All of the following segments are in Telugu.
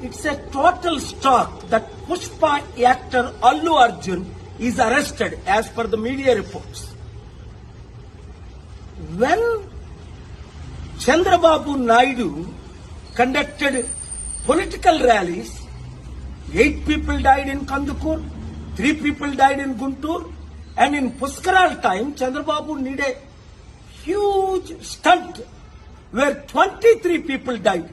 It's a total shock that Pushpa actor Allu Arjun is arrested as per the media reports. When Chandrababu Naidu conducted political rallies, eight people died in Kandukur, three people died in Guntur, and in Puskaral time, Chandrababu need a huge stunt where 23 people died.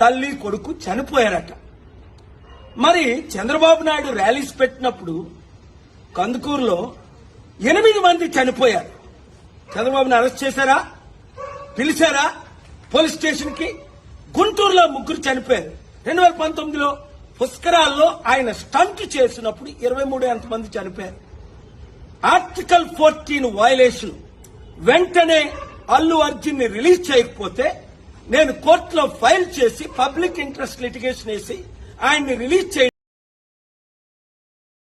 తల్లి కొడుకు చనిపోయారట. మరి చంద్రబాబు నాయుడు ర్యాలీస్ పెట్టినప్పుడు కందుకూరులో ఎనిమిది మంది చనిపోయారు. చంద్రబాబుని అరెస్ట్ చేశారా? పిలిచారా? పోలీస్ స్టేషన్కి గుంటూరులో ముగ్గురు చనిపోయారు. రెండు వేల పంతొమ్మిదిలో పుష్కరాల్లో ఆయన స్టంట్ చేసినప్పుడు ఇరవై మూడు ఎంతమంది చనిపోయారు. ఆర్టికల్ ఫోర్టీన్ వయలేషన్ వెంటనే అల్లు అర్జున్ని రిలీజ్ చేయకపోతే నేను కోర్టులో ఫైల్ చేసి పబ్లిక్ ఇంట్రెస్ట్ లిటిగేషన్ వేసి ఆయన్ని రిలీజ్ చేయడం